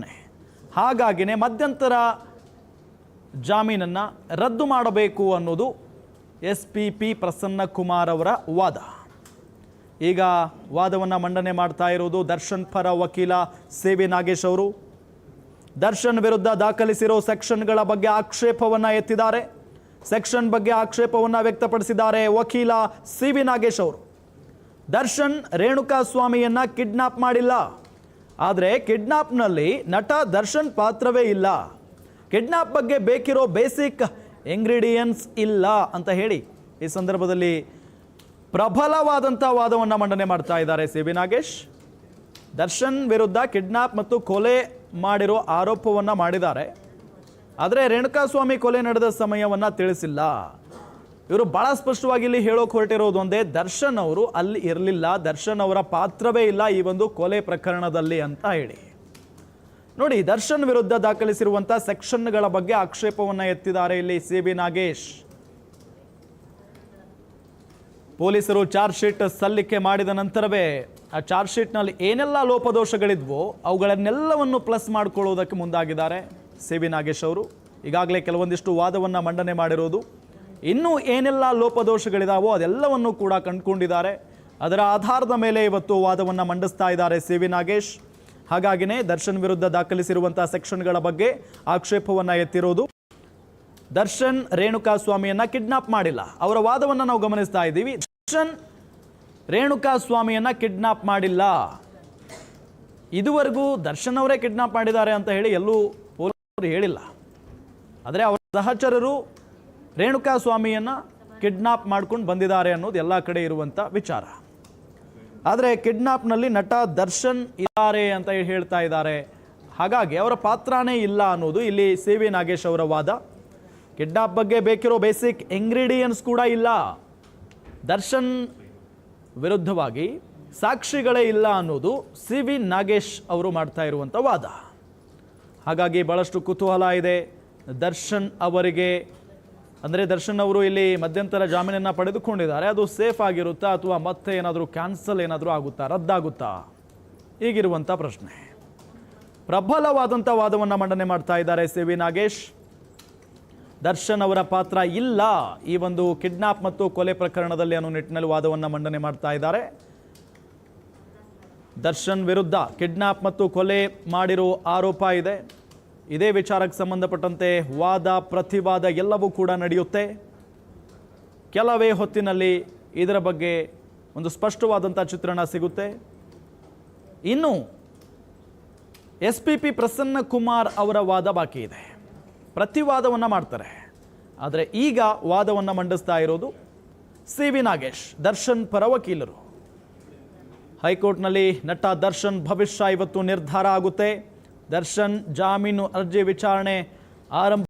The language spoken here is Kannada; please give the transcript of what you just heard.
ಪ್ರಶ್ನೆ ಹಾಗಾಗಿನೇ ಮಧ್ಯಂತರ ಜಾಮೀನನ್ನು ರದ್ದು ಮಾಡಬೇಕು ಅನ್ನೋದು S P P Prasanna Kumar ಅವರ ವಾದ. ಈಗ ವಾದವನ್ನು ಮಂಡನೆ ಮಾಡ್ತಾ ಇರೋದು ದರ್ಶನ್ ಪರ ವಕೀಲ ಸಿ ವಿ ನಾಗೇಶ್ ಅವರು. ದರ್ಶನ್ ವಿರುದ್ಧ ದಾಖಲಿಸಿರೋ ಸೆಕ್ಷನ್ಗಳ ಬಗ್ಗೆ ಆಕ್ಷೇಪವನ್ನು ಎತ್ತಿದ್ದಾರೆ. ಸೆಕ್ಷನ್ ಬಗ್ಗೆ ಆಕ್ಷೇಪವನ್ನು ವ್ಯಕ್ತಪಡಿಸಿದ್ದಾರೆ ವಕೀಲ ಸಿ ವಿ ನಾಗೇಶ್ ಅವರು. ದರ್ಶನ್ ರೇಣುಕಾ ಸ್ವಾಮಿಯನ್ನ ಕಿಡ್ನಾಪ್ ಮಾಡಿಲ್ಲ. ಆದರೆ ಕಿಡ್ನಾಪ್ನಲ್ಲಿ ನಟ ದರ್ಶನ್ ಪಾತ್ರವೇ ಇಲ್ಲ. ಕಿಡ್ನಾಪ್ ಬಗ್ಗೆ ಬೇಕಿರೋ ಬೇಸಿಕ್ ಇಂಗ್ರೀಡಿಯೆಂಟ್ಸ್ ಇಲ್ಲ ಅಂತ ಹೇಳಿ ಈ ಸಂದರ್ಭದಲ್ಲಿ ಪ್ರಬಲವಾದಂಥ ವಾದವನ್ನು ಮಂಡನೆ ಮಾಡ್ತಾ ಇದ್ದಾರೆ ಸಿ ವಿ ನಾಗೇಶ್. ದರ್ಶನ್ ವಿರುದ್ಧ ಕಿಡ್ನಾಪ್ ಮತ್ತು ಕೊಲೆ ಮಾಡಿರೋ ಆರೋಪವನ್ನು ಮಾಡಿದ್ದಾರೆ. ಆದರೆ ರೇಣುಕಾಸ್ವಾಮಿ ಕೊಲೆ ನಡೆದ ಸಮಯವನ್ನು ತಿಳಿಸಿಲ್ಲ. ಇವರು ಭಾಳ ಸ್ಪಷ್ಟವಾಗಿ ಇಲ್ಲಿ ಹೇಳೋಕೆ ಹೊರಟಿರೋದು ಒಂದೇ, ದರ್ಶನ್ ಅವರು ಅಲ್ಲಿ ಇರಲಿಲ್ಲ, ದರ್ಶನ್ ಅವರ ಪಾತ್ರವೇ ಇಲ್ಲ ಈ ಒಂದು ಕೊಲೆ ಪ್ರಕರಣದಲ್ಲಿ ಅಂತ ಹೇಳಿ. ನೋಡಿ, ದರ್ಶನ್ ವಿರುದ್ಧ ದಾಖಲಿಸಿರುವಂಥ ಸೆಕ್ಷನ್ಗಳ ಬಗ್ಗೆ ಆಕ್ಷೇಪವನ್ನು ಎತ್ತಿದ್ದಾರೆ ಇಲ್ಲಿ ಸಿ ಬಿ ನಾಗೇಶ್. ಪೊಲೀಸರು ಚಾರ್ಜ್ ಶೀಟ್ ಸಲ್ಲಿಕೆ ಮಾಡಿದ ನಂತರವೇ ಆ ಚಾರ್ಜ್ ಶೀಟ್ನಲ್ಲಿ ಏನೆಲ್ಲ ಲೋಪದೋಷಗಳಿದ್ವೋ ಅವುಗಳನ್ನೆಲ್ಲವನ್ನು ಪ್ಲಸ್ ಮಾಡಿಕೊಳ್ಳುವುದಕ್ಕೆ ಮುಂದಾಗಿದ್ದಾರೆ ಸಿ ಬಿ ನಾಗೇಶ್ ಅವರು. ಈಗಾಗಲೇ ಕೆಲವೊಂದಿಷ್ಟು ವಾದವನ್ನು ಮಂಡನೆ ಮಾಡಿರೋದು. ಇನ್ನೂ ಏನೆಲ್ಲ ಲೋಪದೋಷಗಳಿದಾವೋ ಅದೆಲ್ಲವನ್ನು ಕೂಡ ಕಂಡುಕೊಂಡಿದ್ದಾರೆ. ಅದರ ಆಧಾರದ ಮೇಲೆ ಇವತ್ತು ವಾದವನ್ನು ಮಂಡಿಸ್ತಾ ಇದ್ದಾರೆ ಸಿ ನಾಗೇಶ್. ಹಾಗಾಗಿನೇ ದರ್ಶನ್ ವಿರುದ್ಧ ದಾಖಲಿಸಿರುವಂತಹ ಸೆಕ್ಷನ್ಗಳ ಬಗ್ಗೆ ಆಕ್ಷೇಪವನ್ನು ಎತ್ತಿರೋದು. ದರ್ಶನ್ ರೇಣುಕಾ ಸ್ವಾಮಿಯನ್ನ ಕಿಡ್ನಾಪ್ ಮಾಡಿಲ್ಲ. ಅವರ ವಾದವನ್ನು ನಾವು ಗಮನಿಸ್ತಾ ಇದ್ದೀವಿ. ದರ್ಶನ್ ರೇಣುಕಾ ಸ್ವಾಮಿಯನ್ನ ಕಿಡ್ನಾಪ್ ಮಾಡಿಲ್ಲ. ಇದುವರೆಗೂ ದರ್ಶನ್ ಅವರೇ ಕಿಡ್ನಾಪ್ ಮಾಡಿದ್ದಾರೆ ಅಂತ ಹೇಳಿ ಎಲ್ಲೂ ಪೊಲೀಸರು ಹೇಳಿಲ್ಲ. ಆದರೆ ಅವರ ಸಹಚರರು ರೇಣುಕಾ ಸ್ವಾಮಿಯನ್ನು ಕಿಡ್ನಾಪ್ ಮಾಡ್ಕೊಂಡು ಬಂದಿದ್ದಾರೆ ಅನ್ನೋದು ಎಲ್ಲ ಕಡೆ ಇರುವಂಥ ವಿಚಾರ. ಆದರೆ ಕಿಡ್ನಾಪ್ನಲ್ಲಿ ನಟ ದರ್ಶನ್ ಇದ್ದಾರೆ ಅಂತ ಹೇಳ್ತಾ ಇದ್ದಾರೆ. ಹಾಗಾಗಿ ಅವರ ಪಾತ್ರನೇ ಇಲ್ಲ ಅನ್ನೋದು ಇಲ್ಲಿ ಸಿ ವಿ ನಾಗೇಶ್ ಅವರ ವಾದ. ಕಿಡ್ನಾಪ್ ಬಗ್ಗೆ ಬೇಕಿರೋ ಬೇಸಿಕ್ ಇಂಗ್ರೀಡಿಯೆಂಟ್ಸ್ ಕೂಡ ಇಲ್ಲ. ದರ್ಶನ್ ವಿರುದ್ಧವಾಗಿ ಸಾಕ್ಷಿಗಳೇ ಇಲ್ಲ ಅನ್ನೋದು ಸಿ ವಿ ನಾಗೇಶ್ ಅವರು ಮಾಡ್ತಾ ಇರುವಂಥ ವಾದ. ಹಾಗಾಗಿ ಭಾಳಷ್ಟು ಕುತೂಹಲ ಇದೆ. ದರ್ಶನ್ ಅವರಿಗೆ ಅಂದರೆ ದರ್ಶನ್ ಅವರು ಇಲ್ಲಿ ಮಧ್ಯಂತರ ಜಾಮೀನನ್ನು ಪಡೆದುಕೊಂಡಿದ್ದಾರೆ. ಅದು ಸೇಫ್ ಆಗಿರುತ್ತಾ ಅಥವಾ ಮತ್ತೆ ಏನಾದರೂ ಕ್ಯಾನ್ಸಲ್ ಏನಾದರೂ ಆಗುತ್ತಾ, ರದ್ದಾಗುತ್ತಾ? ಈಗಿರುವಂಥ ಪ್ರಶ್ನೆ. ಪ್ರಬಲವಾದಂಥ ವಾದವನ್ನು ಮಂಡನೆ ಮಾಡ್ತಾ ಇದ್ದಾರೆ ಸಿ ವಿ ನಾಗೇಶ್. ದರ್ಶನ್ ಅವರ ಪಾತ್ರ ಇಲ್ಲ. ಈ ಒಂದು ಕಿಡ್ನಾಪ್ ಮತ್ತು ಕೊಲೆ ಪ್ರಕರಣದಲ್ಲಿ ಅನ್ನೋ ನಿಟ್ಟಿನಲ್ಲಿ ವಾದವನ್ನು ಮಂಡನೆ ಮಾಡ್ತಾ ಇದ್ದಾರೆ. ದರ್ಶನ್ ವಿರುದ್ಧ ಕಿಡ್ನಾಪ್ ಮತ್ತು ಕೊಲೆ ಮಾಡಿರೋ ಆರೋಪ ಇದೆ. ಇದೇ ವಿಚಾರಕ್ಕೆ ಸಂಬಂಧಪಟ್ಟಂತೆ ವಾದ, ಪ್ರತಿವಾದ ಎಲ್ಲವೂ ಕೂಡ ನಡೆಯುತ್ತೆ. ಕೆಲವೇ ಹೊತ್ತಿನಲ್ಲಿ ಇದರ ಬಗ್ಗೆ ಒಂದು ಸ್ಪಷ್ಟವಾದಂಥ ಚಿತ್ರಣ ಸಿಗುತ್ತೆ. ಇನ್ನು S P P Prasanna Kumar ಅವರ ವಾದ ಬಾಕಿ ಇದೆ. ಪ್ರತಿವಾದವನ್ನು ಮಾಡ್ತಾರೆ. ಆದರೆ ಈಗ ವಾದವನ್ನು ಮಂಡಿಸ್ತಾ ಇರೋದು ಸಿ ವಿ ನಾಗೇಶ್, ದರ್ಶನ್ ಪರ ವಕೀಲರು. ಹೈಕೋರ್ಟ್ನಲ್ಲಿ ನಟ ದರ್ಶನ್ ಭವಿಷ್ಯ ಇವತ್ತು ನಿರ್ಧಾರ ಆಗುತ್ತೆ. ದರ್ಶನ್ ಜಾಮೀನು ಅರ್ಜಿ ವಿಚಾರಣೆ ಆರಂಭ